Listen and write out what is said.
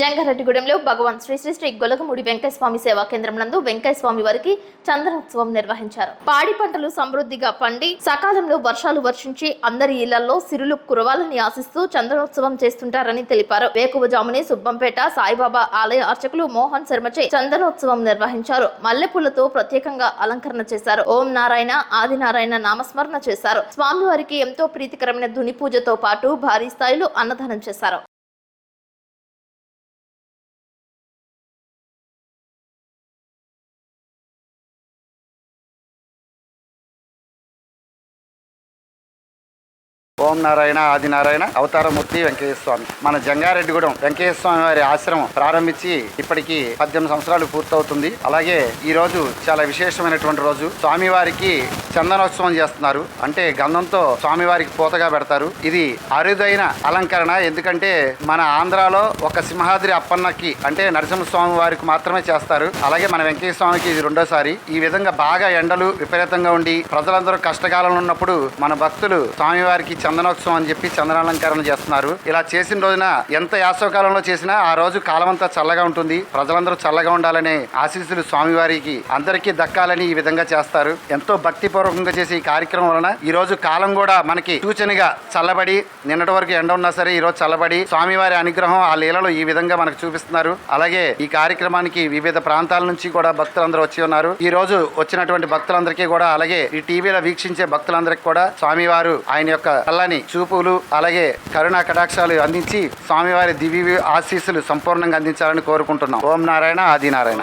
జంగారెడ్డిగూడెంలో భగవాన్ శ్రీ శ్రీ శ్రీ గొలగముడి వెంకటస్వామి సేవా కేంద్రం నందు వెంకటస్వామి వారికి చందనోత్సవం నిర్వహించారు. పాడి పంటలు సమృద్ధిగా పండి సకాలంలో వర్షాలు వర్షించి అందరి ఇళ్ళలో సిరులు కురవాలని ఆశిస్తూ చందనోత్సవం చేస్తుంటారని తెలిపారు. వేకువజామునే సుబ్బంపేట సాయిబాబా ఆలయ అర్చకులు మోహన్ శర్మచే చందనోత్సవం నిర్వహించారు. మల్లెపూలతో ప్రత్యేకంగా అలంకరణ చేశారు. ఓం నారాయణ ఆదినారాయణ నామస్మరణ చేశారు. స్వామివారికి ఎంతో ప్రీతికరమైన ధుని పూజతో పాటు భారీ స్థాయిలో అన్నదానం చేశారు. ఓం నారాయణ ఆది నారాయణ అవతారమూర్తి వెంకటేశ్వర స్వామి మన జంగారెడ్డిగూడెం వెంకటేశ్వర స్వామి వారి ఆశ్రమం ప్రారంభించి ఇప్పటికి పద్దెనిమిది సంవత్సరాలు పూర్తవుతుంది. అలాగే ఈ రోజు చాలా విశేషమైనటువంటి రోజు. స్వామివారికి చందనోత్సవం చేస్తున్నారు. అంటే గంధంతో స్వామివారికి పూతగా పెడతారు. ఇది అరుదైన అలంకరణ. ఎందుకంటే మన ఆంధ్రాలో ఒక సింహాద్రి అప్పన్నకి అంటే నరసింహస్వామి వారికి మాత్రమే చేస్తారు. అలాగే మన వెంకటేశ్వర స్వామికి ఇది రెండోసారి. ఈ విధంగా బాగా ఎండలు విపరీతంగా ఉండి ప్రజలందరూ కష్టకాలంలో ఉన్నప్పుడు మన భక్తులు స్వామివారికి చందనోత్సవం అని చెప్పి చందనాలంకరణ చేస్తున్నారు. ఇలా చేసిన రోజున ఎంత యాసవకాలంలో చేసినా ఆ రోజు కాలం అంతా చల్లగా ఉంటుంది. ప్రజలందరూ చల్లగా ఉండాలనే ఆశీస్సులు స్వామివారికి అందరికీ దక్కాలని ఈ విధంగా చేస్తారు. ఎంతో భక్తిపూర్వకంగా చేసే ఈ కార్యక్రమం వలన ఈ రోజు కాలం కూడా మనకి సూచనగా చల్లబడి నిన్నటి వరకు ఎండ ఉన్నా సరే ఈ రోజు చల్లబడి స్వామివారి అనుగ్రహం ఆ లీలలో ఈ విధంగా మనకు చూపిస్తున్నారు. అలాగే ఈ కార్యక్రమానికి వివిధ ప్రాంతాల నుంచి కూడా భక్తులందరూ వచ్చి ఉన్నారు. ఈ రోజు వచ్చినటువంటి భక్తులందరికీ కూడా అలాగే ఈ టీవీలో వీక్షించే భక్తులందరికీ కూడా స్వామివారు ఆయన యొక్క చల్లని చూపులు అలాగే కరుణా కటాక్షాలు అందించి స్వామివారి దివ్య ఆశీస్సులు సంపూర్ణంగా అందించాలని కోరుకుంటున్నాం. ఓం నారాయణ ఆది నారాయణ.